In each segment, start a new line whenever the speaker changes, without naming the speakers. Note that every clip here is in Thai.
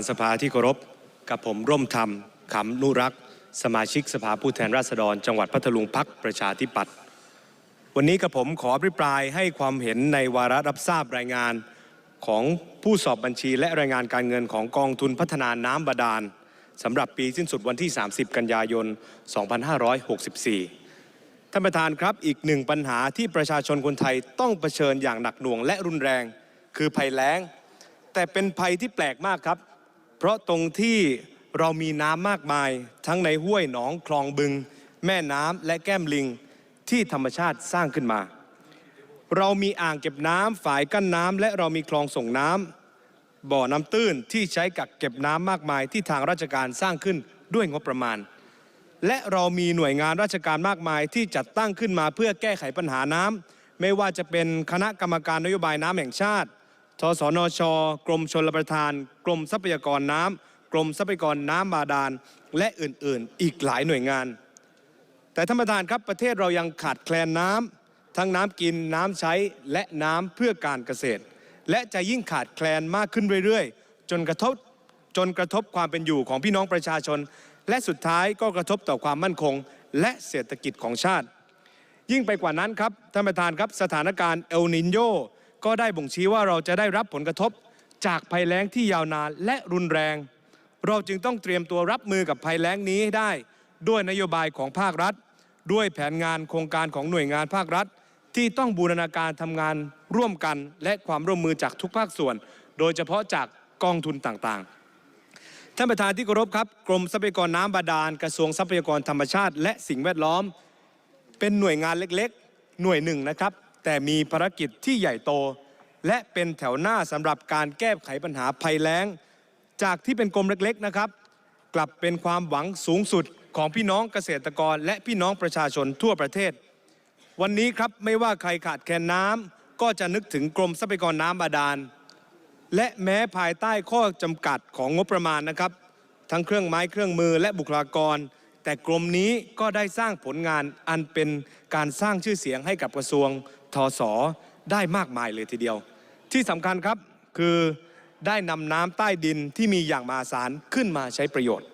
สภาที่เคารพกับผมร่มธรรมขำนุรักษ์ สมาชิกสภาผู้แทนราษฎร จังหวัดพัทลุงพักประชาธิปัตย์วันนี้กับผมขออภิปรายให้ความเห็นในวาระรับทราบรายงานของผู้สอบบัญชีและรายงานการเงินของกองทุนพัฒนาน้ำบาดาลสำหรับปีสิ้นสุดวันที่ 30 กันยายน 2564 ท่านประธานครับอีกหนึ่งปัญหาที่ประชาชนคนไทยต้องเผชิญอย่างหนักหน่วงและรุนแรง คือภัยแล้ง แต่เป็นภัยที่แปลกมากครับ เพราะตรงที่เรามีน้ำมากมาย ทั้งในห้วยหนองคลองบึง แม่น้ำและแก้มลิงที่ธรรมชาติสร้างขึ้นมา เรามีอ่างเก็บน้ำฝายกั้นน้ำและเรามีคลองส่งน้ำบ่อน้ำตื้นที่ใช้กักเก็บน้ำมากมายที่ทางราชการสร้างขึ้นด้วยงบประมาณ และเรามีหน่วยงานราชการมากมายที่จัดตั้งขึ้นมาเพื่อแก้ไขปัญหาน้ำไม่ว่าจะเป็นคณะกรรมการนโยบายน้ำแห่งชาติ ทสนช กรมชลประทาน กรมทรัพยากรน้ำกรมทรัพยากรน้ำบาดาล และอื่นๆ อีกหลายหน่วยงาน แต่ท่านประธานครับประเทศเรายังขาดแคลนน้ำทั้งน้ำกินน้ำใช้และน้ำเพื่อการเกษตร และจะยิ่งขาดแคลนมากขึ้นเรื่อยๆ จนกระทบจนกระทบความเป็นอยู่ของพี่น้องประชาชน และสุดท้ายก็กระทบต่อความมั่นคง และเศรษฐกิจของชาติ ยิ่งไปกว่านั้นครับท่านประธานครับสถานการณ์เอลนินโย ก็ได้บ่งชี้ว่าเราจะได้รับผลกระทบจากภัยแล้งที่ยาวนานและรุนแรง เราจึงต้องเตรียมตัวรับมือกับภัยแล้งนี้ให้ได้ ด้วยนโยบายของภาครัฐ ด้วยแผนงานโครงการของหน่วยงานภาครัฐ ที่ต้องบูรณาการทำงานร่วมกัน และความร่วมมือจากทุกภาคส่วน โดยเฉพาะจากกองทุนต่างๆ ท่านประธานที่เคารพครับ กรมทรัพยากรน้ำบาดาลกระทรวงทรัพยากรธรรมชาติ และสิ่งแวดล้อม เป็นหน่วยงานเล็กๆ หน่วยหนึ่งนะครับ แต่มีภารกิจที่ใหญ่โต และเป็นแถวหน้าสำหรับการแก้ไขปัญหาภัยแล้ง จากที่เป็นกรมเล็กๆนะครับ กลับเป็นความหวังสูงสุดของพี่น้องเกษตรกร และพี่น้องประชาชนทั่วประเทศ วันนี้ครับไม่ว่าใครขาดแคลนน้ำก็จะนึกถึงกรมทรัพยากรน้ำบาดาล และแม้ภายใต้ข้อจำกัดของงบประมาณนะครับ ทั้งเครื่องไม้เครื่องมือและบุคลากร แต่กรมนี้ก็ได้สร้างผลงานอันเป็นการสร้างชื่อเสียงให้กับกระทรวงทศได้มากมายเลยทีเดียว ที่สำคัญครับคือได้นำน้ำใต้ดินที่มีอย่างมหาศาลขึ้นมาใช้ประโยชน์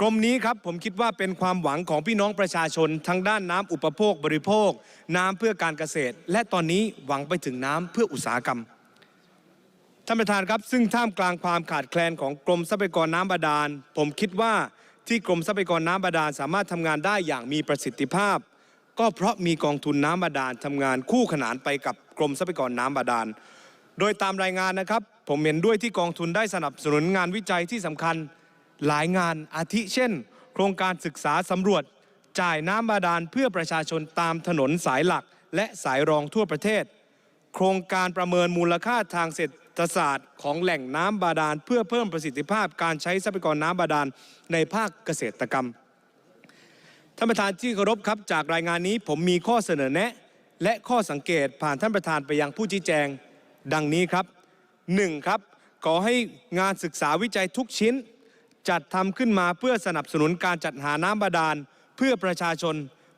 กรมนี้ครับผมคิดว่าเป็นความหวังของพี่น้องประชาชนทั้งด้านน้ำอุปโภคบริโภค น้ำเพื่อการเกษตร และตอนนี้หวังไปถึงน้ำเพื่ออุตสาหกรรมท่านประธานครับซึ่งท่ามกลางความขาดแคลนของกรมทรัพยากรน้ำบาดาล ผมคิดว่า กรมทรัพยากรน้ำบาดาลสามารถทำงานได้อย่างมีประสิทธิภาพ ก็เพราะมีกองทุนน้ำบาดาลทำงานคู่ขนานไปกับกรมทรัพยากรน้ำบาดาล โดยตามรายงานนะครับ ผมเห็นด้วยที่กองทุนได้สนับสนุนงานวิจัยที่สำคัญหลายงานอาทิเช่น โครงการศึกษาสำรวจ จ่ายน้ำบาดาลเพื่อประชาชนตามถนนสายหลัก และสายรองทั่วประเทศ โครงการประเมินมูลค่าทางเศรษฐ ศาสตร์ของแหล่งน้ำบาดาล เพื่อเพิ่มประสิทธิภาพการใช้ทรัพยากรน้ำบาดาลในภาคเกษตรกรรมท่านประธานที่เคารพครับ จากรายงานนี้ผมมีข้อเสนอแนะ และข้อสังเกตผ่านท่านประธานไปยังผู้ชี้แจง ดังนี้ครับ 1. ครับขอให้งานศึกษาวิจัยทุกชิ้น จัดทำขึ้นมาเพื่อสนับสนุนการจัดหาน้ำบาดาล เพื่อประชาชน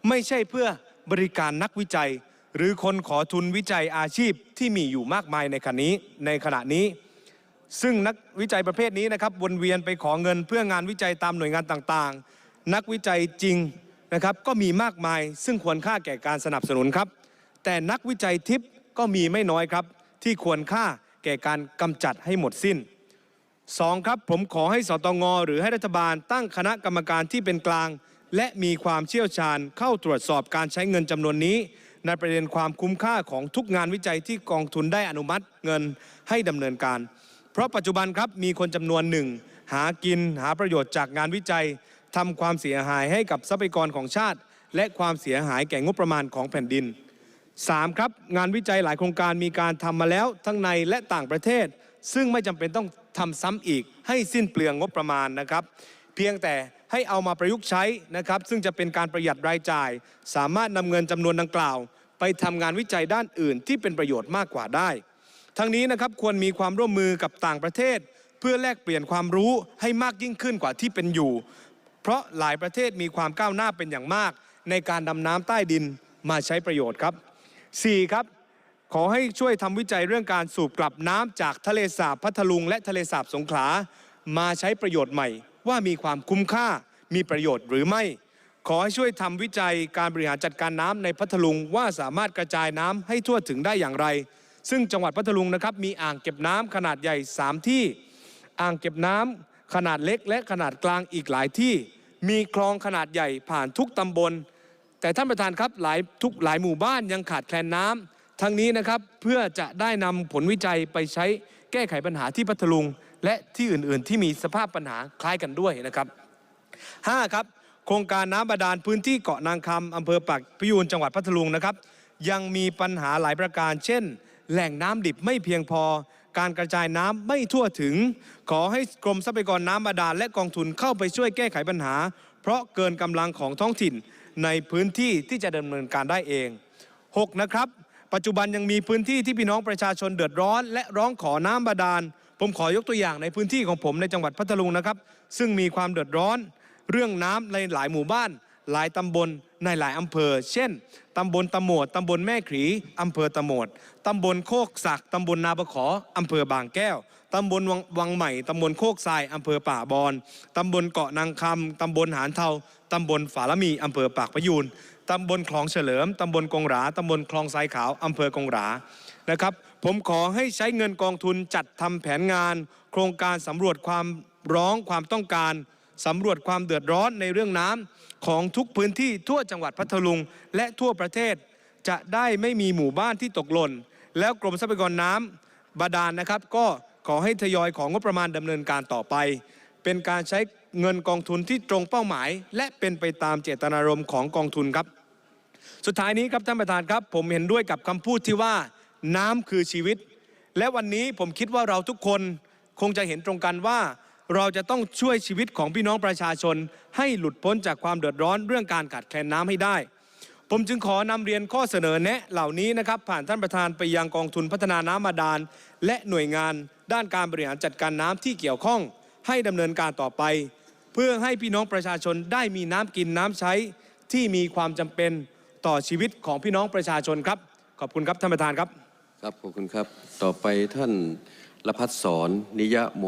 ไม่ใช่เพื่อบริการนักวิจัย หรือคนขอทุนวิจัยอาชีพที่มีอยู่มากมายในขณะนี้ในขณะนี้ ซึ่งนักวิจัยประเภทนี้นะครับวนเวียนไปขอเงินเพื่องานวิจัยตามหน่วยงานต่างๆ นักวิจัยจริงนะครับก็มีมากมาย ซึ่งควรค่าแก่การสนับสนุนครับ แต่นักวิจัยทิพย์ก็มีไม่น้อยครับ ที่ควรค่าแก่การกำจัดให้หมดสิ้นสองครับผมขอให้สตงหรือให้รัฐบาลตั้งคณะกรรมการที่เป็นกลาง และมีความเชี่ยวชาญเข้าตรวจสอบการใช้เงินจำนวนนี้ ในประเด็นความคุ้มค่าของทุกงานวิจัยที่กองทุนได้อนุมัติเงินให้ดำเนินการ เพราะปัจจุบันครับมีคนจำนวนหนึ่งหากินหาประโยชน์จากงานวิจัยทำความเสียหายให้กับทรัพยากรของชาติ และความเสียหายแก่งบประมาณของแผ่นดิน 3. ครับงานวิจัยหลายโครงการมีการทำมาแล้วทั้งในและต่างประเทศ ซึ่งไม่จำเป็นต้องทำซ้ำอีกให้สิ้นเปลืองงบประมาณนะครับ เพียงแต่ ให้เอามาประยุกต์ใช้นะครับ ซึ่งจะเป็นการประหยัดรายจ่าย สามารถนำเงินจำนวนดังกล่าว ไปทำงานวิจัยด้านอื่นที่เป็นประโยชน์มากกว่าได้ ทั้งนี้นะครับควรมีความร่วมมือกับต่างประเทศ เพื่อแลกเปลี่ยนความรู้ให้มากยิ่งขึ้นกว่าที่เป็นอยู่ เพราะหลายประเทศมีความก้าวหน้าเป็นอย่างมาก ในการดำน้ำใต้ดินมาใช้ประโยชน์ครับ 4. ครับขอให้ช่วยทำวิจัยเรื่องการสูบกลับน้ำจากทะเลสาบพัทลุงและทะเลสาบสงขลามาใช้ประโยชน์ใหม่ ว่ามีความคุ้มค่ามีประโยชน์หรือไม่ ขอให้ช่วยทำวิจัยการบริหารจัดการน้ำในพัทลุงว่าสามารถกระจายน้ำให้ทั่วถึงได้อย่างไร ซึ่งจังหวัดพัทลุงนะครับมีอ่างเก็บน้ำขนาดใหญ่ 3 ที่ อ่างเก็บน้ำขนาดเล็กและขนาดกลางอีกหลายที่ มีคลองขนาดใหญ่ผ่านทุกตำบล แต่ท่านประธานครับหลายทุกหลายหมู่บ้านยังขาดแคลนน้ำทั้งนี้นะครับเพื่อจะได้นำผลวิจัยไปใช้แก้ไขปัญหาที่พัทลุง และที่อื่นๆ ที่มีสภาพปัญหาคล้ายกันด้วยนะครับ 5 ครับโครงการน้ำบาดาลพื้นที่เกาะนางคำอำเภอปากพยูนจังหวัดพัทลุงนะครับยังมีปัญหาหลายประการ เช่น แหล่งน้ำดิบไม่เพียงพอ การกระจายน้ำไม่ทั่วถึง ขอให้กรมทรัพยากรน้ำบาดาลและกองทุนเข้าไปช่วยแก้ไขปัญหา เพราะเกินกำลังของท้องถิ่นในพื้นที่ที่จะดำเนินการได้เอง 6 นะครับ ปัจจุบันยังมีพื้นที่ที่พี่น้องประชาชนเดือดร้อน และร้องขอน้ำบาดาล ผมขอยกตัวอย่างในพื้นที่ของผมในจังหวัดพัทลุงนะครับซึ่งมีความเดือดร้อนเรื่องน้ำในหลายหมู่บ้าน หลายตำบลในหลายอำเภอ เช่น ตำบลตะโหมด ตำบลแม่ขีอำเภอตะโหมด ตำบลโคกสัก ตำบลนาบะขอ อำเภอบางแก้ว ตำบลวังวังใหม่ ตำบลโคกทราย อำเภอป่าบอน ตำบลเกาะนางคำ ตำบลหานเทา ตำบลฝาละมี อำเภอปากพยูน ตำบลคลองเฉลิม ตำบลกงหรา ตำบลคลองทรายขาว อำเภอกงหรา นะครับ ผมขอให้ใช้เงินกองทุนจัดทำแผนงาน โครงการสำรวจความร้องความต้องการ สำรวจความเดือดร้อนในเรื่องน้ำของทุกพื้นที่ทั่วจังหวัดพัทลุง และทั่วประเทศ จะได้ไม่มีหมู่บ้านที่ตกหล่น แล้วกรมทรัพยากรน้ำบาดาลนะครับ ก็ขอให้ทยอยของงบประมาณดำเนินการต่อไป เป็นการใช้เงินกองทุนที่ตรงเป้าหมาย และเป็นไปตามเจตนารมณ์ของกองทุนครับ สุดท้ายนี้ครับท่านประธานครับ ผมเห็นด้วยกับคำพูดที่ว่า น้ำคือชีวิต และวันนี้ผมคิดว่าเราทุกคนคงจะเห็นตรงกันว่า เราจะต้องช่วยชีวิตของพี่น้องประชาชน ให้หลุดพ้นจากความเดือดร้อนเรื่องการขาดแคลนน้ำให้ได้ ผมจึงขอนำเรียนข้อเสนอแนะเหล่านี้นะครับ ผ่านท่านประธานไปยังกองทุนพัฒนาน้ำบาดาล และหน่วยงานด้านการบริหารจัดการน้ำที่เกี่ยวข้อง ให้ดำเนินการต่อไป เพื่อให้พี่น้องประชาชนได้มีน้ำกินน้ำใช้ ที่มีความจำเป็นต่อชีวิตของพี่น้องประชาชนครับ ขอบคุณครับท่านประธานครับ
ครับขอบคุณครับ ต่อไปท่านละพัฒสอนนิยะโม